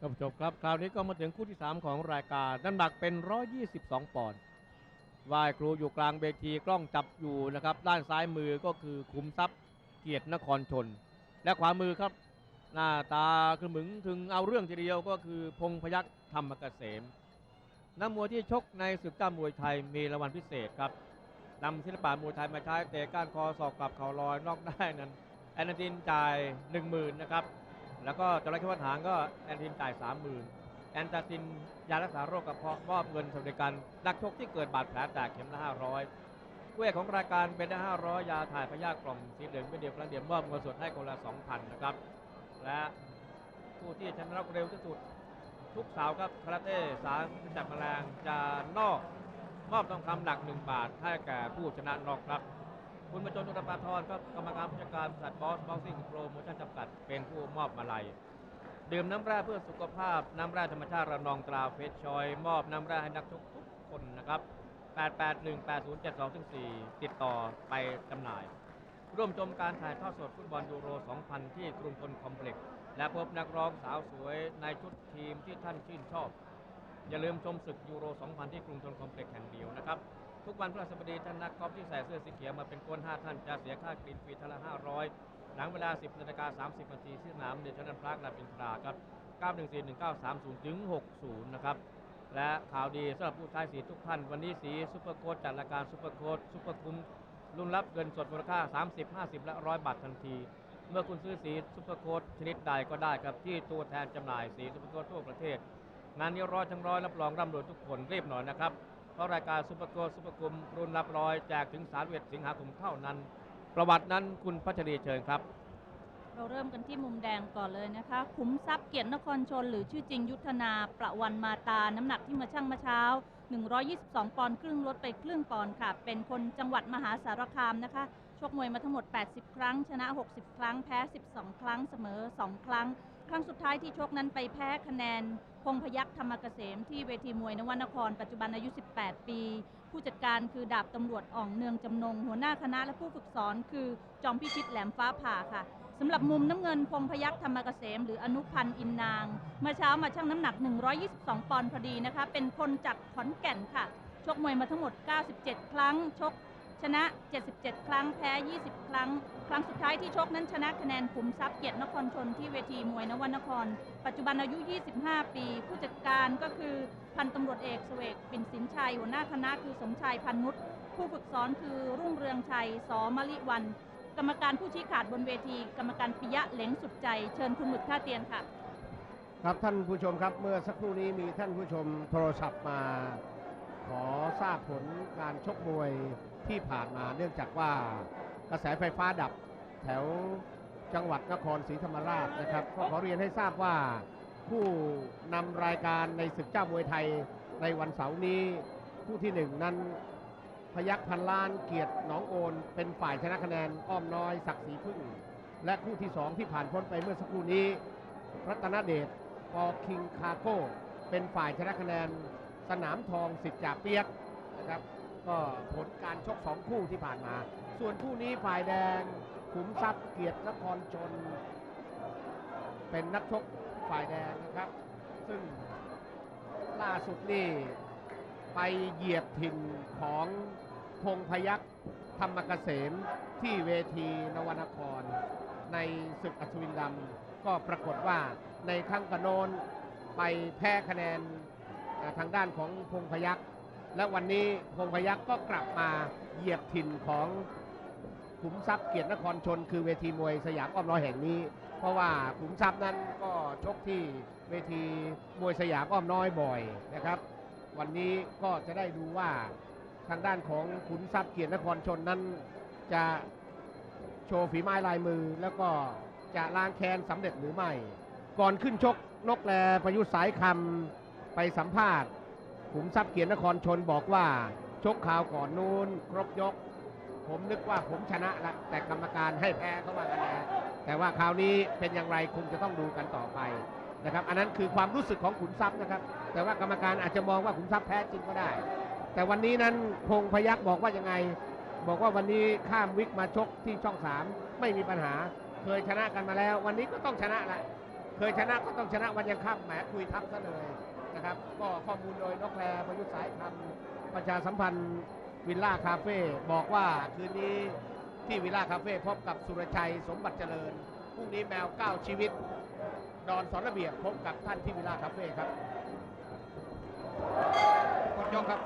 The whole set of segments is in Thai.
ท่านผู้ชมครับ คราวนี้ก็มาถึงคู่ที่ 3 ของรายการน้ำหนักเป็น 122 ปอนด์วายครูอยู่กลางเวทีกล้องจับอยู่นะครับ ด้านซ้ายมือก็คือขุมทรัพย์เกียรตินครชน และขวามือครับ หน้าตาคือหมึงถึงเอาเรื่องทีเดียวก็คือพงพยัคฆ์ธรรมเกษมนักมวยที่ชกในศึกเจ้ามวยไทยมีรางวัลพิเศษครับนำศิลปะมวยไทยมาใช้เตะก้านคอศอกกลับเข่าลอยนอกได้นั้นแอนนาตินจ่าย 1 0,000นะครับ แล้วก็จระเข้วัดหางก็แอนทินจ่าย30,000แอนตาซินยารักษาโรคกระเพาะมอบเงินสวัสดิการนักชกที่เกิดบาดแผลแตกเข็มละ500ผู้เอกของรายการเป็นได้500ยาถ่ายพยาธิกล่องสีเหลืองเป็นเดียวครั้งเดียวมอบเงินสดให้คนละ2,000นะครับ และผู้ที่ชนะเร็วที่สุด ทุกสาวครับคาราเต้สารจับแมลงจะนอกมอบทองคำหนัก1บาทให้แก่ผู้ชนะนอกครับ คุณประจนจุลปาทรครับกรรมการผู้จัดการบริษัทบอสบอสซิ่งโปรโมชั่นจำกัด เป็นผู้มอบมาลัยดื่มน้ำแร่เพื่อสุขภาพ น้ำแร่ธรรมชาติระนองตราเฟสชอย มอบน้ำแร่ให้นักชกทุกคนนะครับ 8818072-4 ติดต่อไปจำหน่าย ร่วมชมการถ่ายทอดสดฟุตบอลยูโร 2000 ที่กรุงทนคอมเพล็กซ์ และพบนักร้องสาวสวยในชุดทีมที่ท่านชื่นชอบ อย่าลืมชมศึกยูโร 2000 ที่กรุงทนคอมเพล็กซ์แห่งเดียวนะครับ ทุกวันพฤหัสบดีท่านนักกอล์ฟที่ใส่เสื้อสีเขียวมาเป็นโคน5ท่านจะเสียค่ากรีนฟรีท่านละ500หลังเวลา 10นาฬิกา30นาทีที่สนามเดชนันพรากลาบินทราครับ9141930ถึง60 นะครับ และข่าวดีสำหรับผู้ใช้สีทุกท่าน วันนี้สีซุปเปอร์โค้ดจัดรายการซุปเปอร์โค้ดซุปเปอร์คุ้มรุ่นรับเงินสดมูลค่า 30 50 และ 100 บาททันที เมื่อคุณซื้อสีซุปเปอร์โค้ดชนิดใดก็ได้ครับ ที่ตัวแทนจำหน่ายสีซุปเปอร์โค้ดทั่วประเทศ งานนี้ร้อยทั้งร้อยรับรองร่ำรวยทุกคนรีบหน่อยนะครับ เพราะรายการซุปเปอร์โค้ซุปเปอร์คุมรุ่นรับร้อยแจกถึง31สิงหาคมเท่านั้น ประวัตินั้นคุณพัชรีเชิญครับ เราเริ่มกันที่มุมแดงก่อนเลยนะคะ ขุมทรัพย์เกียรตินครชน หรือชื่อจริงยุทธนาประวันมาตา น้ำหนักที่มาชั่งมาเช้า 122 ปอนด์ครึ่งลดไปครึ่งปอนด์ค่ะ เป็นคนจังหวัดมหาสารคามนะคะชกมวยมาทั้งหมด 80 ครั้ง ชนะ 60 ครั้ง แพ้ 12 ครั้ง เสมอ 2 ครั้ง ครั้งสุดท้ายที่ชกนั้นไปแพ้คะแนน พงพยัคฆ์ธรรมเกษมที่เวทีมวยนวนคร ปัจจุบันอายุ 18 ปี ผู้จัดการคือดาบตำรวจอ่องเนืองจำนง หัวหน้าคณะและผู้ฝึกสอนคือจอมพิชิตแหลมฟ้าผ่าค่ะสำหรับมุมน้ำเงินพงพยัคฆ์ธรรมเกษม หรืออนุพันธ์อินนาง เมื่อเช้ามาชั่งน้ำหนัก 122 ปอนด์พอดีนะคะ เป็นคนจากขอนแก่นค่ะ ชกมวยมาทั้งหมด 97 ครั้ง ชก ชนะ 77 ครั้ง แพ้ 20 ครั้ง ครั้งสุดท้ายที่ชกนั้นชนะคะแนนขุมทรัพย์เกียรตินครชนที่เวทีมวยนวนคร ปัจจุบันอายุ 25 ปี ผู้จัดการก็คือพันตำรวจเอกเสวกปิ่นสินชัย หัวหน้าคณะคือสมชายพันนุชผู้ฝึกสอนคือรุ่งเรืองชัย สอมลิวัน กรรมการผู้ชี้ขาดบนเวที กรรมการปิยะเหลงสุดใจ เชิญคุณหมึกท่าเตียนค่ะ ครับท่านผู้ชมครับเมื่อสักครู่นี้มีท่านผู้ชมโทรศัพท์มา ขอทราบผลการชกมวย ที่ผ่านมาเนื่องจากว่ากระแสไฟฟ้าดับแถวจังหวัดนครศรีธรรมราชนะครับก็ขอเรียนให้ทราบว่าผู้นำรายการในศึกเจ้ามวยไทยในวันเสาร์นี้ผู้ที่หนึ่งนั้นพยักพันล้านเกียรติหนองโอน เป็นฝ่ายชนะคะแนนอ้อมน้อยศักดิ์ศรีพึ่ง และคู่ที่สองที่ผ่านพ้นไปเมื่อสักครู่นี้ รัตนเดชปอคิงคาโก้ เป็นฝ่ายชนะคะแนนสนามทองสิทธิ์จ่าเปียกนะครับ ก็ผลการชกสองคู่ที่ผ่านมา ส่วนคู่นี้ฝ่ายแดงขุมทรัพย์เกียรตินครชน เป็นนักชกฝ่ายแดงนะครับ ซึ่งล่าสุดนี่ไปเหยียบถิ่นของพงพยัคฆ์ธรรมเกษมที่เวทีนวนคร ในศึกอัศวินดำก็ปรากฏว่าในครั้งกระโนนไปแพ้คะแนนทางด้านของพงพยัคฆ์ และวันนี้พงพยัคฆ์ก็กลับมาเหยียบถิ่นของขุมทรัพย์เกียรตินครชน คือเวทีมวยสยามอ้อมน้อยแห่งนี้ เพราะว่าขุมทรัพย์นั้นก็ชกที่เวทีมวยสยามอ้อมน้อยบ่อยนะครับ วันนี้ก็จะได้ดูว่าทางด้านของขุนทรัพย์เกียรตินครชนนั้น จะโชว์ฝีไม้ลายมือ แล้วก็จะล้างแค้นสำเร็จหรือไม่ ก่อนขึ้นชกนกแลประยุทธ์สายคำไปสัมภาษณ์ ขุมทรัพย์เกียรตินครชนบอกว่า ชกข่าวก่อนนู้นครบยก ผมนึกว่าผมชนะละแต่กรรมการให้แพ้เขาว่ากันแน่แต่ว่าคราวนี้เป็นอย่างไรคงจะต้องดูกันต่อไปนะครับ อันนั้นคือความรู้สึกของขุนทรัพย์นะครับ แต่ว่ากรรมการอาจจะมองว่าขุนทรัพย์แพ้จริงก็ได้ แต่วันนี้นั้นพงพยักษ์บอกว่ายังไง บอกว่าวันนี้ข้ามวิกมาชกที่ช่องสามไม่มีปัญหาเคยชนะกันมาแล้ว วันนี้ก็ต้องชนะละเคยชนะก็ต้องชนะวันยังค่ำแหมคุยทับซะเลย นะครับ ก็ข้อมูลโดยนกแรประยุทธ์สายคำประชาสัมพันธ์วิลล่าคาเฟ่บอกว่าคืนนี้ที่วิลล่าคาเฟ่พบกับสุรชัยสมบัติเจริญพรุ่งนี้แมวเก้าชีวิต ดอนสอนระเบียบพบกับท่านที่วิลล่าคาเฟ่ครับกดยกครับ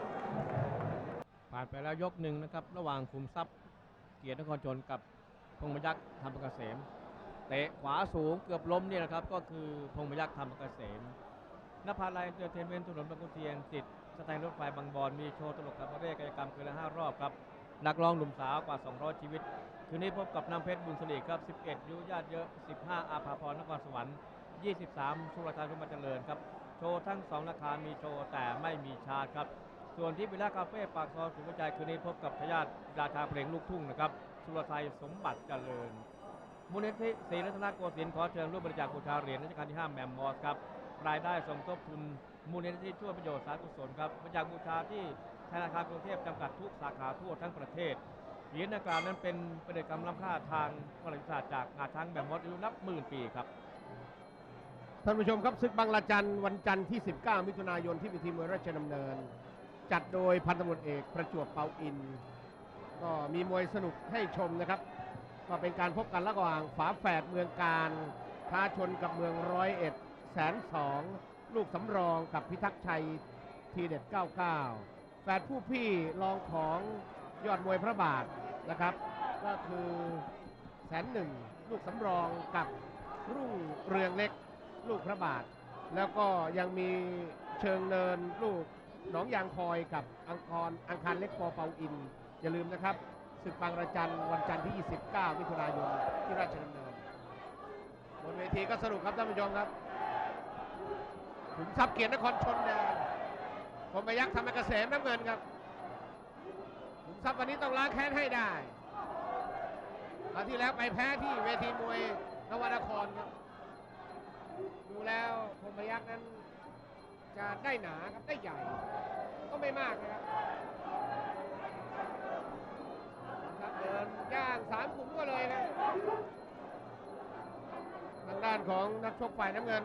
ผ่านไปแล้วยกหนึ่งนะครับ ระหว่างคุมทรัพย์เกียรตินครชนกับพงษ์พยักษ์ธรรมเกษมเตะขวาสูงเกือบล้มเนี่ยนะครับก็คือพงษ์พยักษ์ธรรมเกษม นภาลัยเอเตอเทนเมนถนนบางขุนเทียนติดสถานีรถไฟบางบอนมีโชว์ตลกกับเร่กายกรรมคืนละห้ารอบครับ นักร้องหนุ่มสาวกว่า 200 ชีวิต คืนนี้พบกับน้ำเพชรบุญสลีครับ 11 ยุญาติเยอะ 15 อาภาพรนครสวรรค์ 23 สุรชาติสมบัติเจริญครับ โชว์ทั้งสองราคา มีโชว์แต่ไม่มีชาร์ครับ ส่วนที่วิลล่าคาเฟ่ปากซอยสุขใจคืนนี้พบกับทายาทราชาเพลงลูกทุ่งนะครับ สุรชัยสมบัติเจริญมูลนิธิศรีรัตนโกสินทร์ขอเชิญร่วมบริจาคบูชาเหรียญรัชกาลที่ 5 แมมมอสครับ รายได้สมทบทุนมูลนิธิช่วยประโยชน์สาธารณกุศลครับบริจาคบูชาที่ธนาคารกรุงเทพจำกัดทุกสาขาทั่วทั้งประเทศเหรียญดังกล่าวนั้นเป็นประเด็นกรรมล้ำค่าทางประวัติศาสตร์จากงาช้างแมมมอสอายุนับหมื่นปีครับท่านผู้ชมครับศึกบางละจันวันจันทร์ที่ 19 มิถุนายนที่วิธีมืองราชดำเนิน จัดโดยพันตำรวจเอกประจวบเปาอิน ก็มีมวยสนุกให้ชมนะครับ ก็เป็นการพบกันระหว่างฝาแฝดเมืองการท้าชนกับเมืองร้อยเอ็ด แสนสองลูกสำรองกับพิทักษ์ชัยทีเด็ด 99 แฝดผู้พี่รองของยอดมวยพระบาทนะครับ ก็คือแสนหนึ่งลูกสำรองกับรุ่งเรืองเล็กลูกพระบาท แล้วก็ยังมีเชิงเนินลูกหนองยางคอยกับอังคารอังคารเล็กปอเปาอิน อย่าลืมนะครับศึกบางระจันวันจันทร์ที่ 29 มิถุนายนที่ราชดำเนินบนเวทีก็สรุปครับท่านผู้ชมครับ ขุมทรัพย์เกียรตินครชนแดงผมไปยักษ์ธรรมเกษมน้ำเงินครับขุมทรัพย์วันนี้ต้องล้างแค้นให้ได้คราวที่แล้วไปแพ้ที่เวทีมวยนวนครครับ ดูแล้วพรหมยักษ์นั้นจะได้หนาครับได้ใหญ่ ก็ไม่มากนะครับครับเดินย่างสามขุมก็เลยครับทางด้านของนักชกฝ่ายน้ำเงิน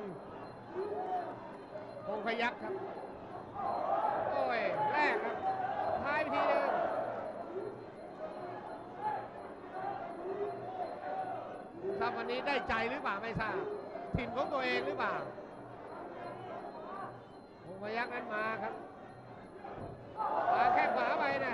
พงพยักครับ โอ้ยแรกครับท้ายไปทีหนึงทราบวันนี้ได้ใจหรือเปล่าไม่ทราบถิ่นของตัวเองหรือเปล่าพงพยักนั้นมาครับมาแค่ขวาไปนะ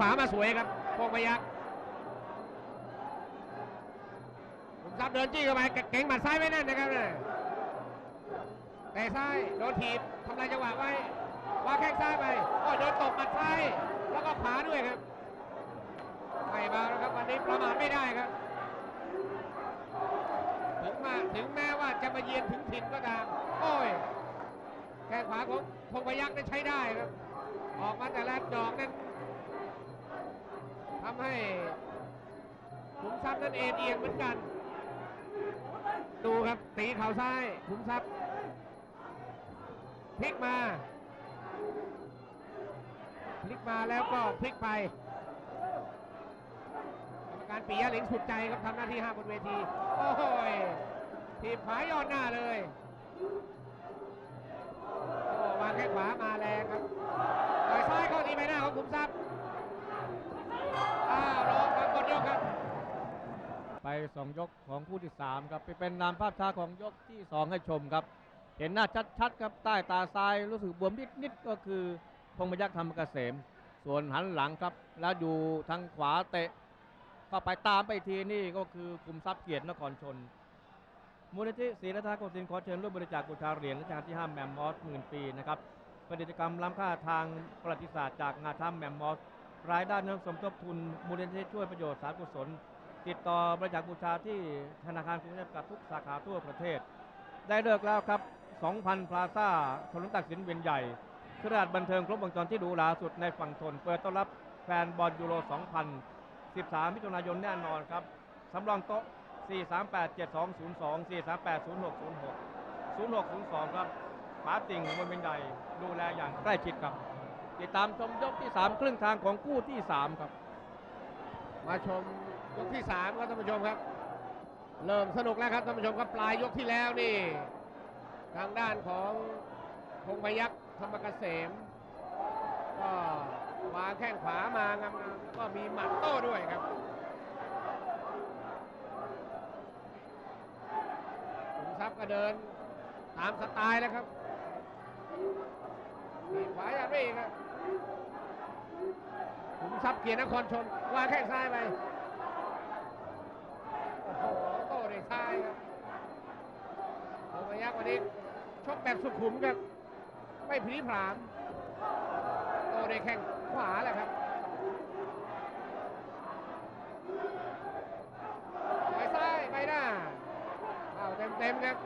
ขวามาสวยครับพงพยักษ์ขุมทรัพย์เดินจี้เข้าไปเก่งหมัดซ้ายไว้แน่นนะครับเนี่ยแต่ซ้ายโดนถีบทำลายจังหวะไว้วางแข้งซ้ายไปโอ้ยโดนตบหมัดซ้ายแล้วก็ขวาด้วยครับไม่เบาแล้วครับวันนี้ประมาทไม่ได้ครับถึงมาถึงแม้ว่าจะมาเยือนถึงถิ่นก็ตามโอ้ยแข้งขวาของพงพยักษ์นั้นใช้ได้ครับ ออกมาแต่ละดอกนั้น ทำให้ขุมทรัพย์นั้นเอ็นเอียงเหมือนกัน ดูครับตีเข่าซ้ายขุมทรัพย์พลิกมาพลิกมาแล้วก็พลิกไปกรรมการปิยะหลิงสุดใจครับทำหน้าที่ห้าบนเวที โอ้โหยทีบขายอดหน้าเลยโอ้วางแข้งขวามาแรงครับต่อยซ้ายเข้าที่ใบหน้าของขุมทรัพย์ อ้าวลองครับกดยกครับ ไปสองยกของคู่ที่สามครับไปเป็นนามภาพช้าของยกที่สองให้ชมครับ เห็นหน้าชัดๆครับใต้ตาซ้ายรู้สึกบวมนิดๆก็คือพงษ์พยักษ์ธรรมเกษม ส่วนหันหลังครับ แล้วอยู่ทางขวาเตะเข้าไปตามไปทีนี่ก็คือคุมทรัพย์เกียรตินครชนมูลนิธิศรีรัตนโกสินทร์ขอเชิญร่วมบริจาคบูชาเหรียญรัชกาลที่ 5 แมมมอสหมื่นปีนะครับป็นกิจกรรมล้ำค่าทางประวัติศาสตร์จากงาช้างแมมมอส รายได้นสมทบทุนมูลนิธิช่วยประโยชน์สาธารณกุศล ติดต่อบริจาคบูชาที่ธนาคารกรุงเทพกับทุกสาขาทั่วประเทศ ได้เลิกแล้วครับ 2,000 พลาซ่าถนนตักสินเวียนใหญ่เครือข่ายบันเทิงครบวงจรที่หรูหราสุดในฝั่งทน เปิดต้อนรับแฟนบอลยูโร2000 13 มิถุนายนแน่นอนครับสำรองโต๊ะ 438 7202 438 0606 0602 ครับป๋าติ่งมวยเป็นใหญ่ดูแลอย่างใกล้ชิดครับ ติดตามชมยกที่ 3 ครึ่งทางของคู่ที่ 3 ครับ มาชมยกที่สามครับท่านผู้ชมครับ เริ่มสนุกแล้วครับท่านผู้ชมครับปลายยกที่แล้วนี่ ทางด้านของพงพยักษ์ธรรมเกษมก็วางแข้งขวามางามๆก็มีหมัดโต้ด้วยครับขุนทรัพย์ก็เดินตามสไตล์แล้วครับมีขวาอย่างนี้ครับ ขุนทรัพย์เกียรตินครชนวางแข้งซ้ายไปโอ้โหโต้ด้วยซ้ายครับพงพยักษ์วันนี้ชกแบบสุขุมครับ ไม่ผีผลามโต้ด้วยแข้งขวาแหละครับต่อยซ้ายไปหน้าเอาเต็มเต็มๆครับ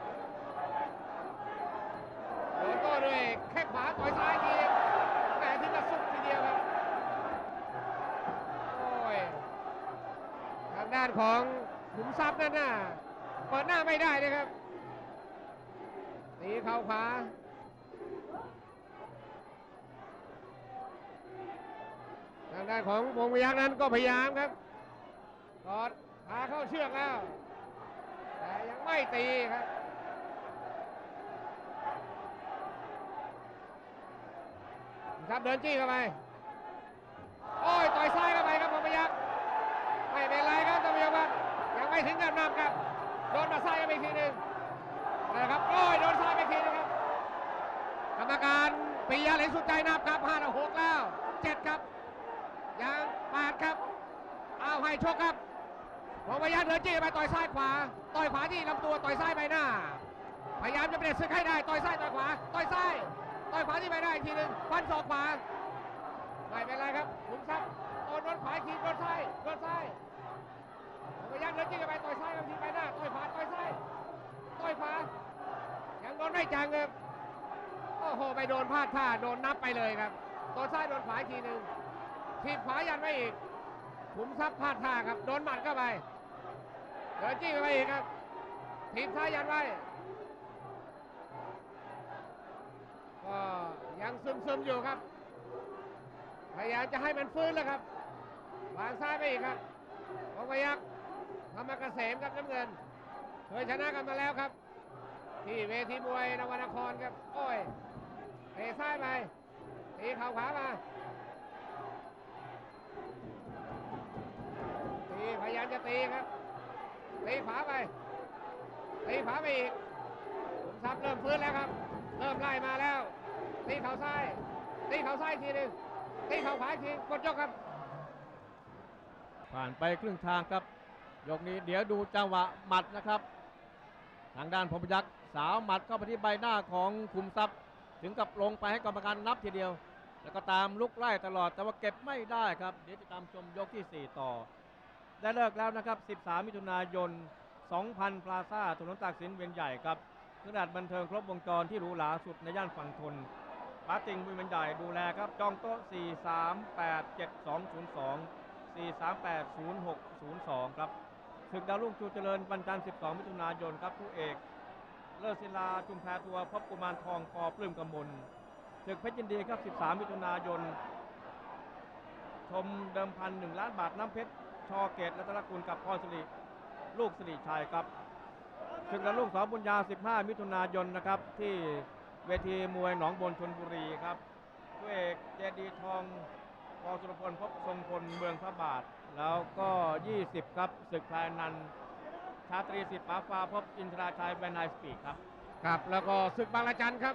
โดนโต้ด้วยแข้งขวาต่อยซ้ายทีแหมที่กระสุกทีเดียวครับ โอ้ย ทางด้าน ของขุมทรัพย์นั่นน่ะเปิดหน้าไม่ได้เลยครับตีเข่าขวาทางด้านของวงพยักษ์นั้นก็พยายามครับกอดพาเข้าเชือกแล้ว แต่ยังไม่ตีครับครับเดินจี้เข้าไป โอ้ย ต่อยซ้ายเข้าไปครับวงพยักษ์ไม่เป็นไร ไม่ถึงกับนำครับ โดนมาซ้ายไปอีกทีหนึ่งนะครับโอ้ยโดนซ้ายไปอีกทีหนึงครับ กรรมการปิยะเหลสุดใจนับครับห้าต่อหกแล้วเจ็ดครับยังปาดครับเอาให้ชกครับวงพยัคฆ์เดินจี้ไปต่อยซ้ายขวา ต่อยขวาที่ลำตัวต่อยซ้ายใบหน้า พยายามจะเปลี่ยนศึกให้ได้ต่อยซ้ายต่อยขวาต่อยซ้ายต่อยขวาที่ใบหน้าอีกทีหนึ่งฟันศอกขวาไม่เป็นไรครับขุนทรัพย์โดนโดนขวาอีกทีโดนซ้ายโดนซ้าย พยัคฆ์เดินจี้ไปต่อยซ้ายกับทีใบหน้าต่อยขวาต่อยซ้ายต่อยขวายังโดนไม่จังครับโอ้โหไปโดนพลาดท่าโดนนับไปเลยครับโดนซ้ายโดนขวาทีหนึ่งทีขวายันไว้อีกขุมทรัพย์พลาดท่าครับโดนหมัดเข้าไปเดินจี้ไปอีกครับทีบซ้ายยันไว้ก็ยังซึมๆอยู่ครับพยายามจะให้มันฟื้นแล้วครับวางซ้ายไปอีกครับของพยักษ์ ธรรมเกษมครับน้ำเงิน เคยชนะกันมาแล้วครับ ที่เวทีมวยนวนครครับ โอ้ยเตะซ้ายไปตีเข่าขวามาตีพยายามจะตีครับตีขวาไปตีขวาไปอีกขุมทรัพย์เริ่มฟื้นแล้วครับ เริ่มไล่มาแล้วตีเข่าซ้ายตีเข่าซ้ายทีหนึ่งตีเข่าขวาทีกดยกครับ ผ่านไปครึ่งทางครับ ยกนี้เดี๋ยวดูจังหวะหมัดนะครับ ทางด้านพรมยักษ์สาวหมัดเข้าไปที่ใบหน้าของคุมทรัพย์ ถึงกับลงไปให้กรรมการนับทีเดียว แล้วก็ตามลุกไล่ตลอดแต่ว่าเก็บไม่ได้ครับ เดี๋ยวติดตามชมยกที่ 4 ต่อ ได้เลิกแล้วนะครับ 13 มิถุนายน 2,000 พลาซ่าถนนตากสินเวียนใหญ่ครับขนาดบันเทิงครบวงจรที่หรูหราสุดในย่านฝั่งทนปาติงบุญเวียนใหญ่ดูแลครับ จองโต๊ะ 4387202 4380602 ครับ ศึกดาวรุ่งชูเจริญวันจันทร์12 มิถุนายนครับผู้เอก เลิศศิลาจุมแพทัวพบกุมารทองปอปลื้มกำมลศึกเพชรยินดีครับ 13 มิถุนายน ชมเดิมพันหนึ่งล้านบาทน้ำเพชร ชอเกตรัตนกุลกับพรสิริลูกสิริชัยครับศึกดาวรุ่งสอบุญญา 15 มิถุนายนนะครับที่เวทีมวยหนองบนชนบุรีครับผู้เอกเจดีทองปอสุรพลพบทรงพลเมืองพระบาท แล้วก็ 20 ครับศึกพายนันชาตรีสิทธิ์ป๋าฟ้าพบอินทราชัยแบนไนสปีครับครับ แล้วก็ศึกบางระจันครับ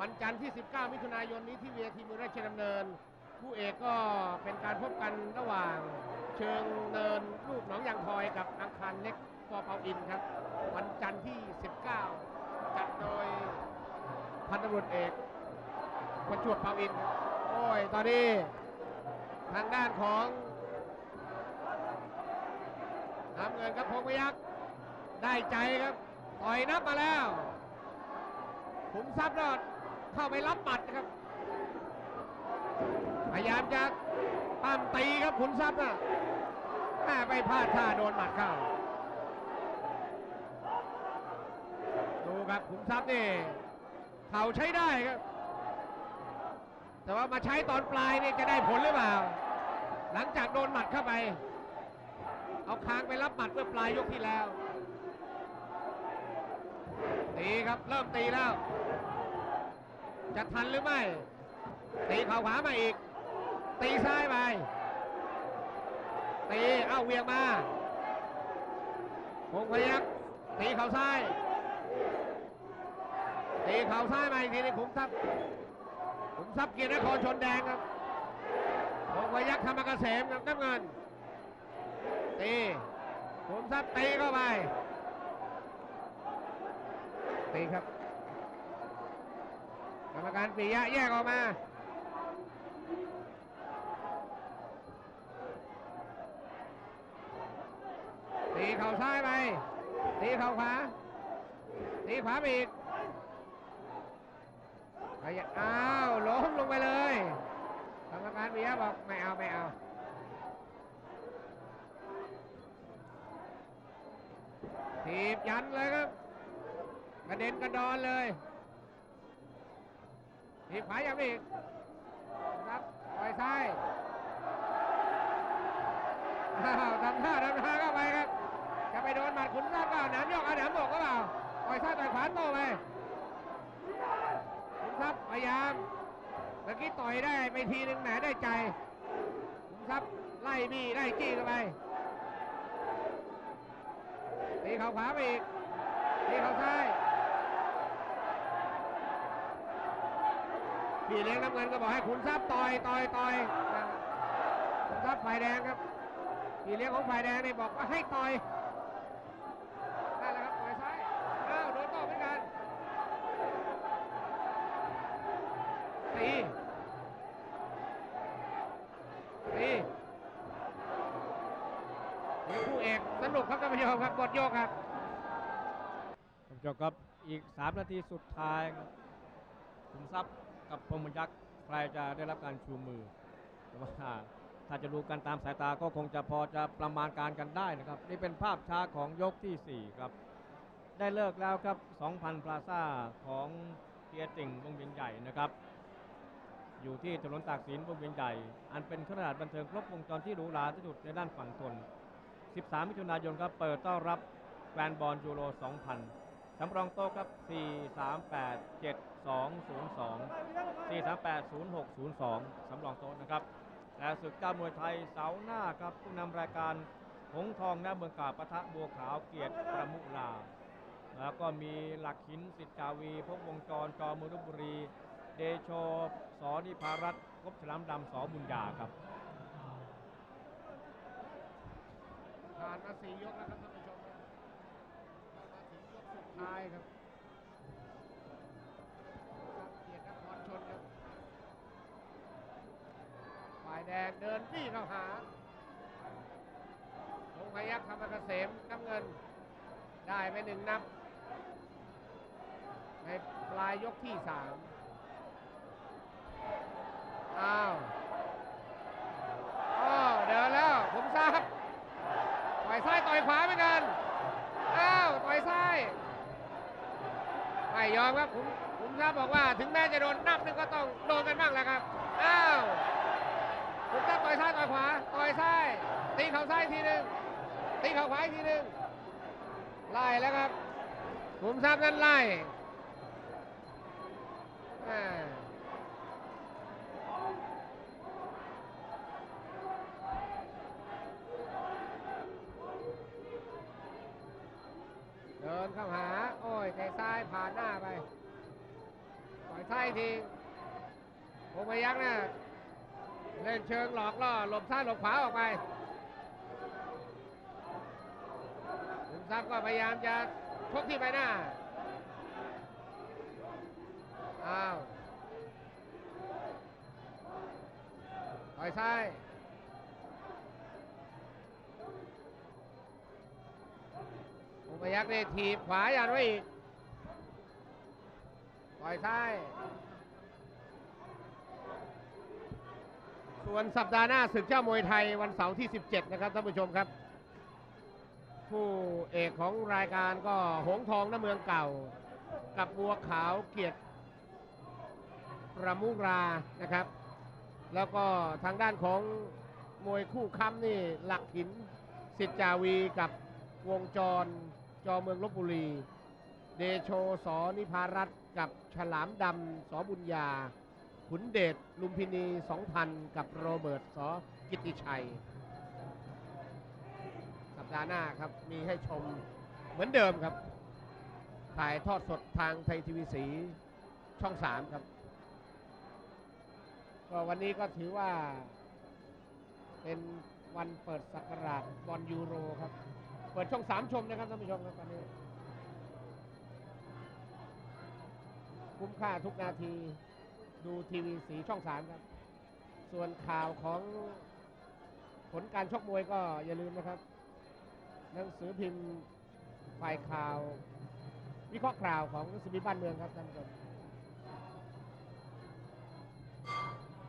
วันจันทร์ที่ 19 มิถุนายนนี้ที่เวทีมวยราชดำเนิน คู่เอกก็เป็นการพบกันระหว่างเชิงเนินลูกหนองยางทอยกับอังคารเล็กปอเปาอินครับ วันจันทร์ที่ 19 จัดโดยพันตำรวจเอกประจวบเปาอิน โอ้ย ตอนนี้ทางด้านของ น้ำเงินครับพงพยักษ์ได้ใจครับต่อยนับมาแล้วขุมทรัพย์รอดเข้าไปรับบัตรนะครับ พยายามจะปั้มตีครับขุนทรัพย์นะแม่ไปพลาดท่าโดนหมัดเข้าดูครับขุมทรัพย์นี่เข่าใช้ได้ครับ แต่ว่ามาใช้ตอนปลายนี่จะได้ผลหรือเปล่า หลังจากโดนหมัดเข้าไป เอาคางไปรับหมัดเมื่อปลายยกที่แล้วตีครับเริ่มตีแล้ว จะทันหรือไม่ ตีเข่าขวามาอีก ตีซ้ายไปตีเอ้าเวียงมาพงพยักตีเข่าซ้าย ตีเข่าซ้ายมาอีกทีนึงขุมทรัพย์ขุมทรัพย์เกียรตินครชนแดงครับพงพยักธรรมเกษมครับน้ำเงิน ตีขุมทรัพย์ตีเข้าไป ตีครับ กรรมการปิยะแยกออกมาตีเข่าซ้ายไป ตีเข่าขวา ตีขวาอีกอ้าวล้มลงไปเลย กรรมการปิยะบอกไม่เอาไม่เอา ถีบยันเลยครับกระเด็นกระดอนเลยถีบขวายังอีกครับปล่อยซ้ายทำท่าทำท่าเข้าไปครับ จะไปโดนหมัดขุนทรัพย์ก็หนามยกเอาหนามบอกก็เปล่าปล่อยซ้ายต่อยขวาโต้ไปขุนทรัพย์พยายามเมื่อกี้ต่อยได้ไปทีหนึ่งแหมได้ใจขุนทรัพย์ไล่บี้ไล่จี้เข้าไป ตีเข่าขวาไปอีกตีเข่าซ้ายพี่เลี้ยงน้ำเงินก็บอกให้ขุนทรัพย์ต่อยต่อยต่อยขุนทรัพย์ฝ่ายแดงครับพี่เลี้ยงของฝ่ายแดงนี่บอกว่าให้ต่อย กครับท่านผู้ชมครับทโยกครับท่านผู้ชมครับอีก 3 นาทีสุดท้ายครับขุมทรัพย์กับพรหมยักษ์ใครจะได้รับการชูมือแต่ว่าถ้าจะดูกันตามสายตาก็คงจะพอจะประมาณการกันได้นะครับ นี่เป็นภาพช้าของยกทีสี่4 ครับ ได้เลิกแล้วครับ 2,000 พลาซ่าของเทียติ่งวงเวียนใหญ่นะครับอยู่ที่ถนนตากสินวงเวียนใหญ่ อันเป็นขนาดบันเทิงครบวงจรที่หรูหราที่สุดในด้านฝั่งทน 13 มิถุนายนครับเปิดต้อนรับแฟนบอลยูโร 2000สำรองโต๊ะครับ 4 3 8 7 2 0 2 4 3 8 0 6 0 2 สำรองโต๊ะนะครับและศึกเจ้ามวยไทยเสาหน้าครับผู้นำรายการหงทองหน้าเมืองกาปะทะบัวขาวเกียรติประมุลา แล้วก็มีหลักหินสิทธิ์กาวีพบวงจรจอมือรุบุรี เดโชสอนิพารัตน์พบฉลามดำสอบุญญาครับ ผ่านมาสี่ยกแล้วครับท่านผู้ชมครับมาถึงยกสุดท้ายครับเกียรตินครชนครับฝ่ายแดงเดินพี่เข้าหาลงพยักธรรมเกษมน้ำเงิน ได้ไปหนึ่งนับ ในปลายยกที่สามอ้าว อ้าว เดินแล้ว ผมทราบ ต่อยซ้ายต่อยขวาเหมือนกัน อ้าวต่อยซ้าย ไม่ยอมครับผมผมทราบบอกว่าถึงแม้จะโดนนับนึงก็ต้องโดนกันบ้างแหละครับ อ้าวผมทราบต่อยซ้ายต่อยขวา ต่อยซ้าย ตีเข่าซ้ายทีหนึ่งตีเข่าขวาทีหนึ่งไล่แล้วครับผมทราบนั้นไล่ นเข้าหา โอ้ยเตะซ้ายผ่านหน้าไปต่อยซ้ายอีกทีผมพยักนะเล่นเชิงหลอกล่อหลบซ้ายหลบขวาออกไปขุมทรัพย์ก็พยายามจะชกที่ใบหน้า อ้าว ต่อยซ้าย พยักนี่ถีบขวายันไว้อีกต่อยซ้าย ส่วนสัปดาห์หน้าศึกเจ้ามวยไทยวันเสาร์ที่ 17 นะครับท่านผู้ชมครับ ผู้เอกของรายการก็หงทองน้ำเมืองเก่า กับบัวขาวเกียรติประมุรานะครับ แล้วก็ทางด้านของมวยคู่ค้ำนี่หลักหินสิทธิ์จาวีกับวงจร จอเมืองลบบุรี เดโชสอนิพารัตกับฉลามดำสอบุญญา ขุนเดชลุมพินี 2000 กับโรเบิร์ตสอกิตติชัย สัปดาห์หน้าครับมีให้ชมเหมือนเดิมครับ ถ่ายทอดสดทางไทยทีวีสีช่อง 3 ครับ ก็วันนี้ก็ถือว่าเป็นวันเปิดสักราชบอลยูโรครับ เปิดช่อง3ชมนะครับท่านผู้ชมครับตอนนี้ คุ้มค่าทุกนาทีดูทีวีสีช่อง3ครับ ส่วนข่าวของผลการชกมวยก็อย่าลืมนะครับหนังสือพิมพ์ฝ่ายข่าว วิเคราะห์ข่าวของหนังสือพิมพ์บ้านเมืองครับท่านผู้ชม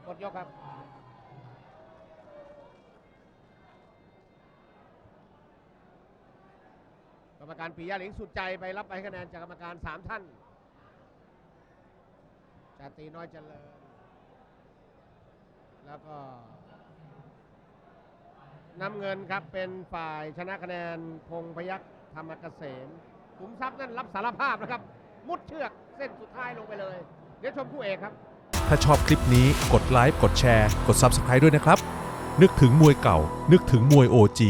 กดยกครับ รรมการปิยะหลิงสุดใจไปรับไปคะแนนจากกรรมการ 3 ท่านจาตรีน้อยเจริญ แล้วก็น้ำเงินครับเป็นฝ่ายชนะคะแนนพงพยักธรรมเกษมขุมทรัพย์นั่นรับสารภาพนะครับ มุดเชือกเส้นสุดท้ายลงไปเลย เดี๋ยวชมคู่เอกครับ ถ้าชอบคลิปนี้กดไลค์กดแชร์ กด Subscribe ด้วยนะครับ นึกถึงมวยเก่า นึกถึงมวย OG